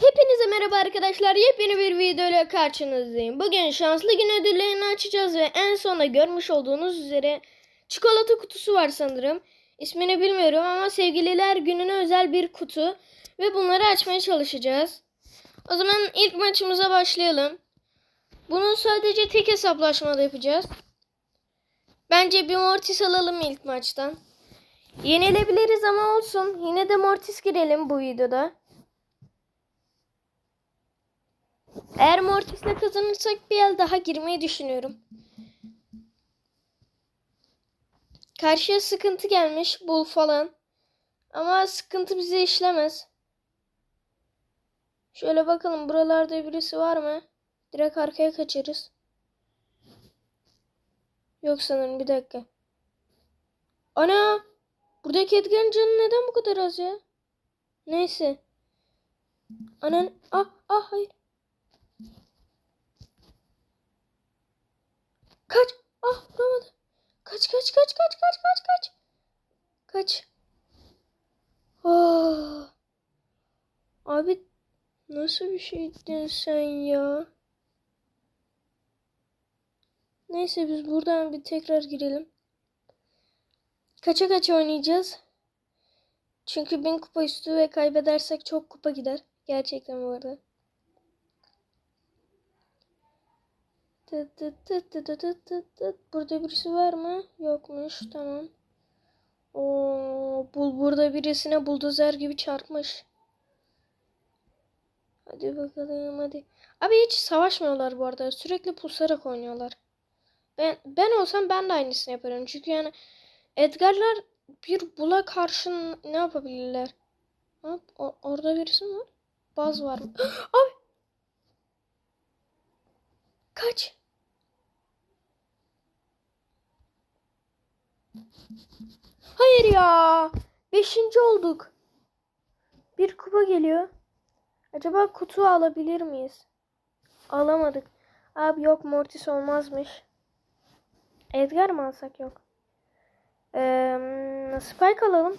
Hepinize merhaba arkadaşlar. Yepyeni bir video ile karşınızdayım. Bugün şanslı gün ödüllerini açacağız ve en sonda görmüş olduğunuz üzere çikolata kutusu var sanırım. İsmini bilmiyorum ama sevgililer gününe özel bir kutu ve bunları açmaya çalışacağız. O zaman ilk maçımıza başlayalım. Bunu sadece tek hesaplaşmada yapacağız. Bence bir Mortis alalım ilk maçtan. Yenilebiliriz ama olsun. Yine de Mortis girelim bu videoda. Eğer Mortis'le kazanırsak bir el daha girmeyi düşünüyorum. Karşıya sıkıntı gelmiş. Bul falan. Ama sıkıntı bize işlemez. Şöyle bakalım buralarda birisi var mı? Direkt arkaya kaçarız. Yok sanırım bir dakika. Ana! Buradaki Edgar'ın canı neden bu kadar az ya? Neyse. Anan ah ah hayır. Kaç. Ah vuramadı. Kaç kaç kaç kaç kaç kaç kaç. Kaç. Oh. Abi nasıl bir şeydin sen ya? Neyse biz buradan bir tekrar girelim. Kaça kaça oynayacağız? Çünkü bin kupa üstü ve kaybedersek çok kupa gider. Gerçekten bu arada. Tıt tıt tıt tıt tıt tıt tıt. Burada birisi var mı? Yokmuş. Tamam. Oo, bul burada birisine buldozer gibi çarpmış. Hadi bakalım hadi. Abi hiç savaşmıyorlar bu arada. Sürekli pusarak oynuyorlar. Ben ben olsam ben de aynısını yaparım. Çünkü yani Edgar'lar bir bula karşı ne yapabilirler? Hop, o- orada birisi mi var? Baz var mı? Abi! Kaç! Hayır ya! Beşinci olduk. Bir kupa geliyor. Acaba kutu alabilir miyiz? Alamadık. Abi yok Mortis olmazmış. Edgar mı alsak yok. Ee, Spike alalım.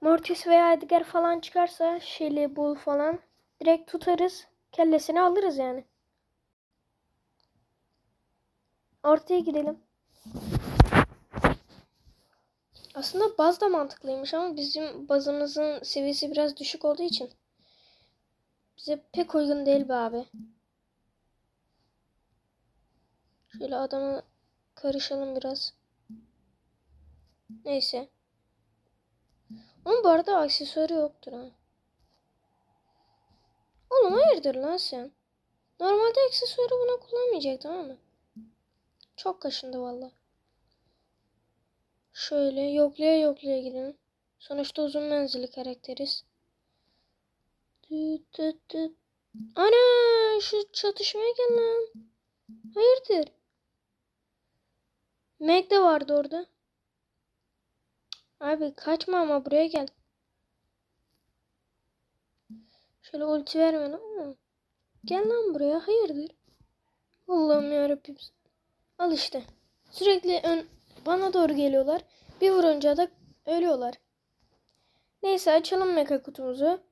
Mortis veya Edgar falan çıkarsa Shelly, Bull falan direkt tutarız. Kellesini alırız yani. Ortaya gidelim. Aslında baz da mantıklıymış ama bizim bazımızın seviyesi biraz düşük olduğu için bize pek uygun değil be abi. Şöyle adamı karışalım biraz. Neyse. Onun bu arada aksesuarı yoktur ha. Oğlum hayırdır lan sen? Normalde aksesuarı buna kullanmayacaktım ama. Çok kaşındı valla. Şöyle yoklaya yoklaya gidelim. Sonuçta uzun menzilli karakteriz. Ana şu çatışmaya gel lan. Hayırdır? Meg de vardı orada. Abi kaçma ama buraya gel. Şöyle ulti verme lan. Gel lan buraya. Hayırdır? Allah'ım yarabbim. Al işte. Sürekli ön bana doğru geliyorlar. Bir vurunca da ölüyorlar. Neyse açalım meka kutumuzu.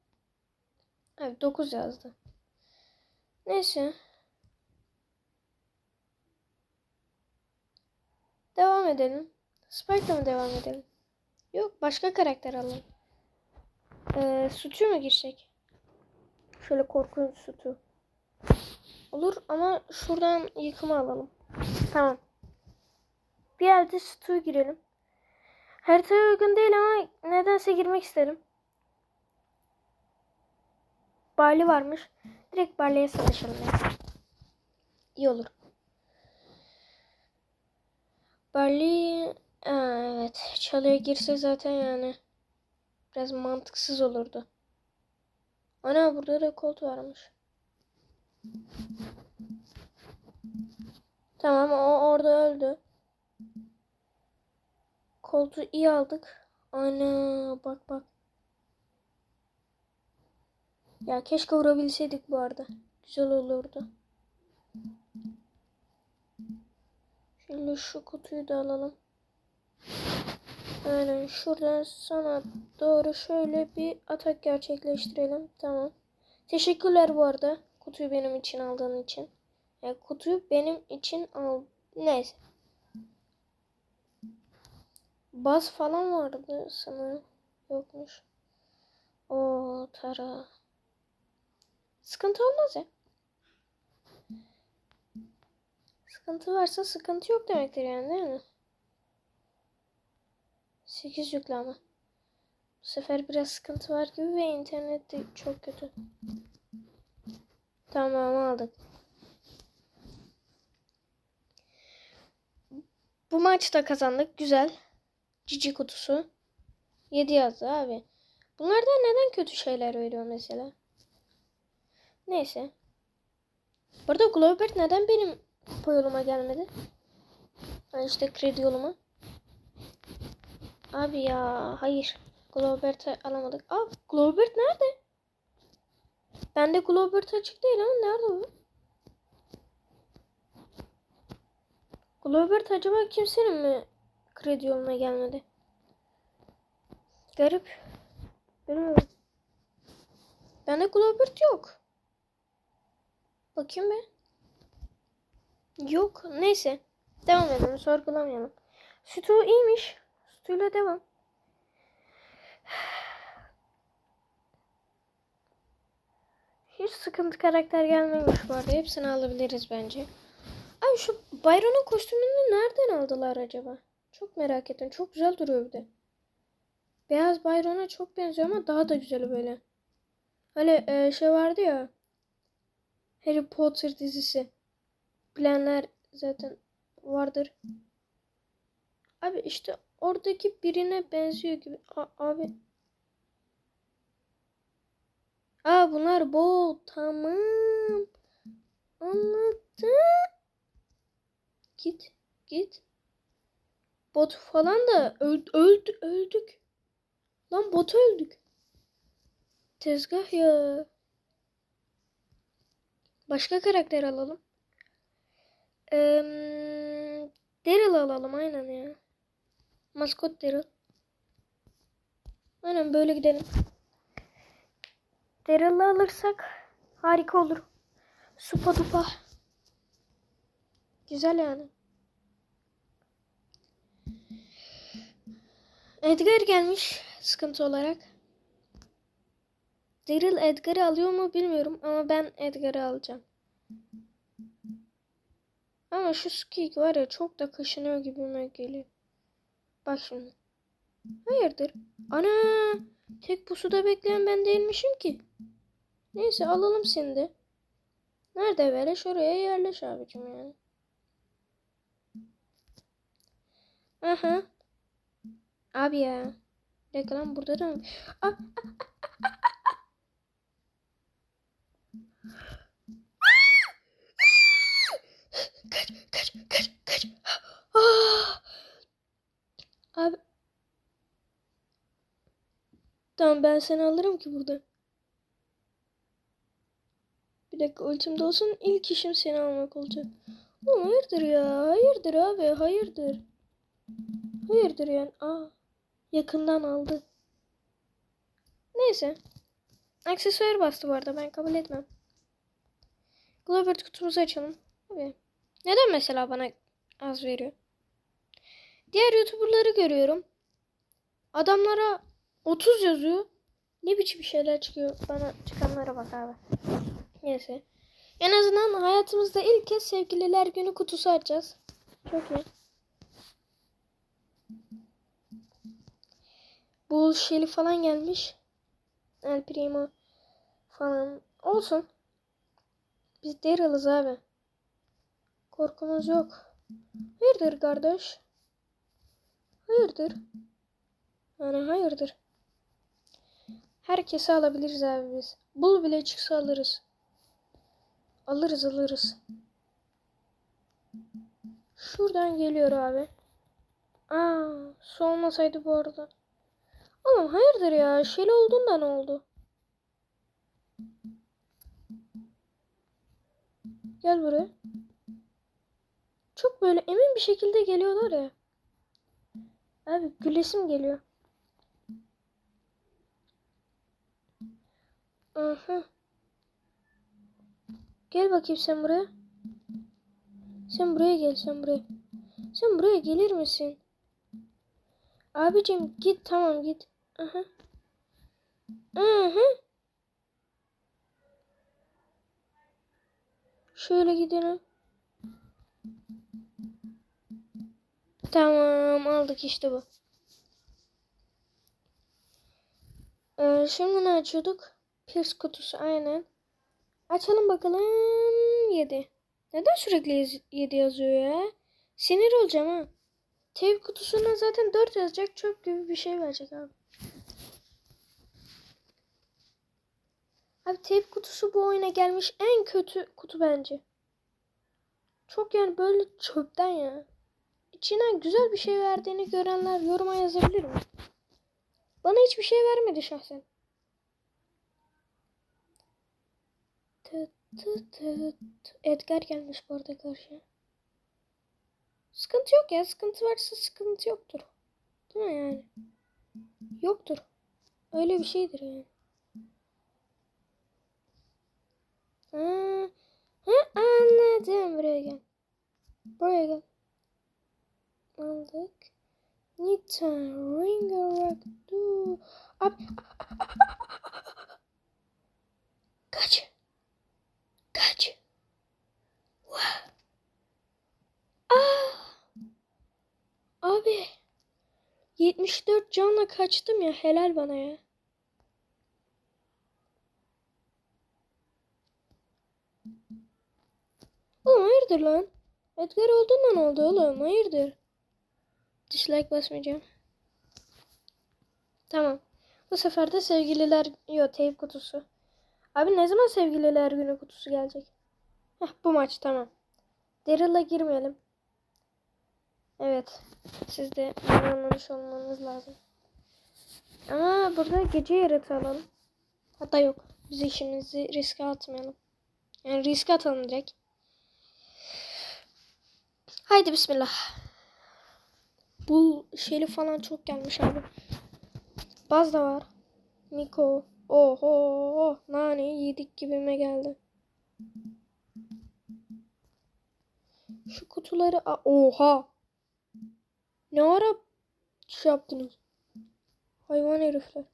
Evet 9 yazdı. Neyse. Devam edelim. Spike'la mı devam edelim? Yok başka karakter alalım. Ee, sütü mü girsek? Şöyle korkunç sütü. Olur ama şuradan yıkımı alalım. Tamam. Bir elde sütü girelim. Haritaya uygun değil ama nedense girmek isterim. Barley varmış. Direkt Barley'e savaşalım. ya. İyi olur. Barley Aa, evet çalıya girse zaten yani biraz mantıksız olurdu. Ana burada da kolt varmış. Tamam o orada öldü. Koltuğu iyi aldık. Ana bak bak. Ya keşke vurabilseydik bu arada. Güzel olurdu. Şöyle şu kutuyu da alalım. Aynen şuradan sana doğru şöyle bir atak gerçekleştirelim. Tamam. Teşekkürler bu arada. Kutuyu benim için aldığın için. Yani kutuyu benim için al. Neyse. Baz falan vardı sanırım. Yokmuş. O tara. Sıkıntı olmaz ya. Sıkıntı varsa sıkıntı yok demektir yani değil mi? 8 yüklü ama. Bu sefer biraz sıkıntı var gibi ve internet de çok kötü. Tamam aldık. Bu maçta kazandık. Güzel. Cici kutusu. 7 yazdı abi. Bunlardan neden kötü şeyler veriyor mesela? Neyse. Burada Globert neden benim kupa yoluma gelmedi? Ha işte kredi yoluma. Abi ya hayır. Globert'ı alamadık. Aa Globert nerede? Bende Globert açık değil ama nerede o? Globert acaba kimsenin mi kredi yoluna gelmedi? Garip. Bilmiyorum. Bende Globert yok. Bakayım bir. Yok. Neyse. Devam edelim. Sorgulamayalım. Stu iyiymiş. Stu'yla devam. Hiç sıkıntı karakter gelmemiş bu arada. Hepsini alabiliriz bence. Abi şu Byron'un kostümünü nereden aldılar acaba? Çok merak ettim. Çok güzel duruyor bir de. Beyaz Byron'a çok benziyor ama daha da güzel böyle. Hani e, şey vardı ya. Harry Potter dizisi. Bilenler zaten vardır. Abi işte oradaki birine benziyor gibi. A- abi. Aa bunlar bu tamam. Anladım. Git git. Bot falan da öldü öldü öldük. Lan bot öldük. Tezgah ya. Başka karakter alalım. Eee Daryl alalım aynen ya. Maskot Daryl. Aynen böyle gidelim. Daryl'ı alırsak harika olur. Supa dupa. Güzel yani. Edgar gelmiş sıkıntı olarak. Daryl Edgar'ı alıyor mu bilmiyorum ama ben Edgar'ı alacağım. Ama şu Skik var ya çok da kaşınıyor gibime geliyor. Bak şimdi. Hayırdır? Ana! Tek pusuda bekleyen ben değilmişim ki. Neyse alalım seni de. Nerede böyle? Oraya yerleş abicim yani. Aha. Abi ya. Reklam burada da mı? Aa, kaç kaç kaç kaç. Aa! Abi. Tamam ben seni alırım ki burada. Bir dakika ultimde olsun ilk işim seni almak olacak. Oğlum hayırdır ya? Hayırdır abi? Hayırdır? Hayırdır yani? Aa. Yakından aldı. Neyse. Aksesuar bastı bu arada. Ben kabul etmem. Globert kutumuzu açalım. Abi. Neden mesela bana az veriyor? Diğer YouTuber'ları görüyorum. Adamlara 30 yazıyor. Ne biçim şeyler çıkıyor. Bana çıkanlara bak abi. Neyse. En azından hayatımızda ilk kez sevgililer günü kutusu açacağız. Çok iyi. Bu Shelly falan gelmiş. El Primo falan. Olsun. Biz Daryl'ız abi. Korkumuz yok. Hayırdır kardeş? Hayırdır? Yani hayırdır? Herkesi alabiliriz abi biz. Bul bile çıksa alırız. Alırız alırız. Şuradan geliyor abi. Aa, su olmasaydı bu arada. Oğlum hayırdır ya? Şeli olduğunda ne oldu? Gel buraya. Çok böyle emin bir şekilde geliyorlar ya. Abi gülesim geliyor. Gel bakayım sen buraya. Sen buraya gel sen buraya. Sen buraya gelir misin? Abicim git tamam git. Aha. Aha. Şöyle gidelim. Tamam aldık işte bu. Ee, şimdi ne açıyorduk? Pierce kutusu aynen. Açalım bakalım. 7. Neden sürekli 7 yazıyor ya? Sinir olacağım ha. Tape kutusuna zaten 4 yazacak. Çöp gibi bir şey verecek abi. Abi tape kutusu bu oyuna gelmiş en kötü kutu bence. Çok yani böyle çöpten ya. İçine güzel bir şey verdiğini görenler yoruma yazabilir mi? Bana hiçbir şey vermedi şahsen. Tı tı. Edgar gelmiş bu arada karşıya. Sıkıntı yok ya. Sıkıntı varsa sıkıntı yoktur. Değil mi yani? Yoktur. Öyle bir şeydir yani. Ha, ha anladım. Buraya gel. Buraya gel. Aldık. Nita, ring rock. Abi. Kaç. Kaç. Vah. Ah. Abi. 74 canla kaçtım ya. Helal bana ya. Oğlum hayırdır lan? Edgar olduğundan oldu oğlum. Hayırdır? Dislike basmayacağım. Tamam. Bu sefer de sevgililer... Yo tape kutusu. Abi ne zaman sevgililer günü kutusu gelecek? Heh bu maç tamam. Daryl'a girmeyelim. Evet. Siz de anlamış olmanız lazım. Ama burada gece yaratı alalım. Hatta yok. Biz işimizi riske atmayalım. Yani riske atalım direkt. Haydi bismillah. Bu şeyli falan çok gelmiş abi. Baz da var. Miko. Oho. Nane yedik gibime geldi. Şu kutuları... Oha. Ne ara şey yaptınız? Hayvan herifler.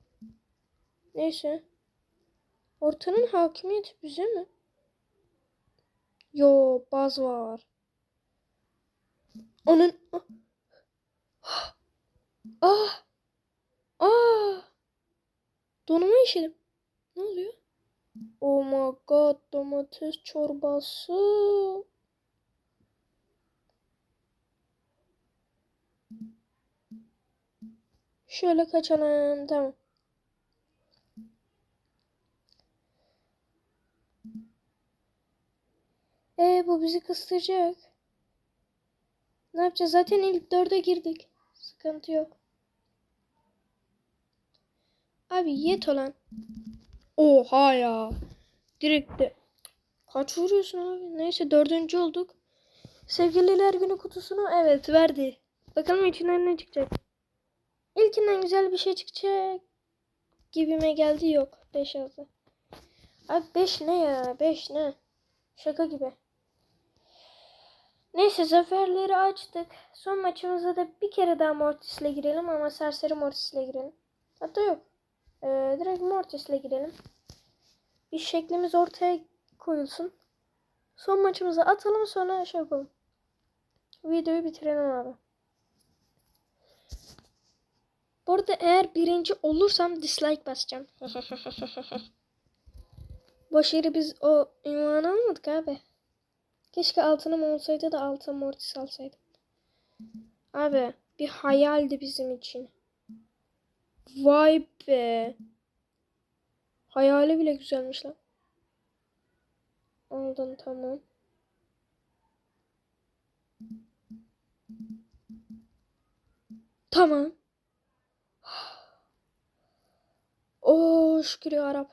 Neyse. Ortanın hakimiyeti bize mi? Yo baz var. Onun... Ah! Ah! Ah! Donuma işedim. Ne oluyor? Oh my god domates çorbası. Şöyle kaçalım. Tamam. Ee bu bizi kıstıracak. Ne yapacağız? Zaten ilk dörde girdik. Sıkıntı yok. Abi yet olan. Oha ya. Direkt de. Kaç vuruyorsun abi? Neyse dördüncü olduk. Sevgililer günü kutusunu evet verdi. Bakalım içinden ne çıkacak. İlkinden güzel bir şey çıkacak. Gibime geldi yok. 5 yazdı. Abi 5 ne ya? 5 ne? Şaka gibi. Neyse zaferleri açtık. Son maçımıza da bir kere daha Mortis'le girelim ama serseri Mortis'le girelim. Hatta yok. Ee, direkt Mortis'le girelim. Bir şeklimiz ortaya koyulsun. Son maçımızı atalım sonra şey yapalım. Videoyu bitirelim abi. Bu arada eğer birinci olursam dislike basacağım. Boş yere biz o ünvanı almadık abi. Keşke altınım olsaydı da altın mortis alsaydım. Abi bir hayaldi bizim için. Vay be. Hayali bile güzelmiş lan. Aldın tamam. Tamam. Oo şükür ya Rab.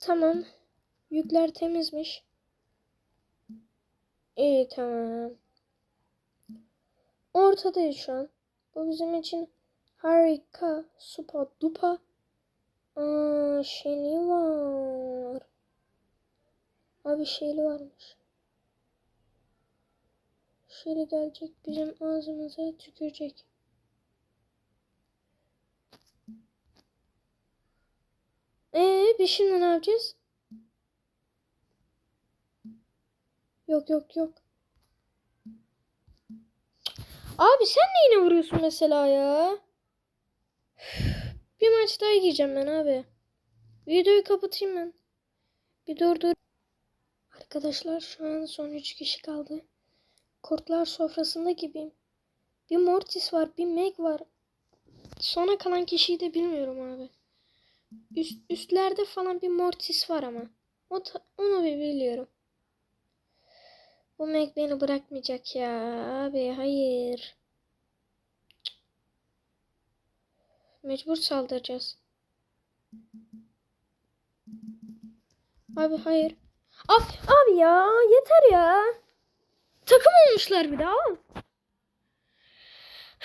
Tamam. Yükler temizmiş. İyi tamam. Ortadayız şu an. Bu bizim için harika. Super duper. Aa, şeyli var. Abi şeyli varmış. Şeyli gelecek bizim ağzımıza tükürecek. Ee, biz şimdi ne yapacağız? Yok yok yok. Abi sen neyine vuruyorsun mesela ya? Bir maç daha gireceğim ben abi. Videoyu kapatayım ben. Bir dur dur. Arkadaşlar şu an son 3 kişi kaldı. Kurtlar sofrasında gibiyim. Bir Mortis var, bir Meg var. Sona kalan kişiyi de bilmiyorum abi. Üst, üstlerde falan bir Mortis var ama. O ta- onu bir biliyorum. Bu Meg beni bırakmayacak ya. Abi hayır. Mecbur saldıracağız. Abi hayır. Abi, abi ya yeter ya. Takım olmuşlar bir daha.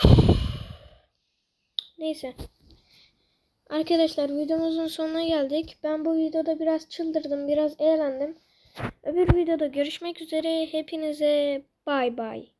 Neyse. Arkadaşlar videomuzun sonuna geldik. Ben bu videoda biraz çıldırdım, biraz eğlendim. Öbür videoda görüşmek üzere. Hepinize bay bay.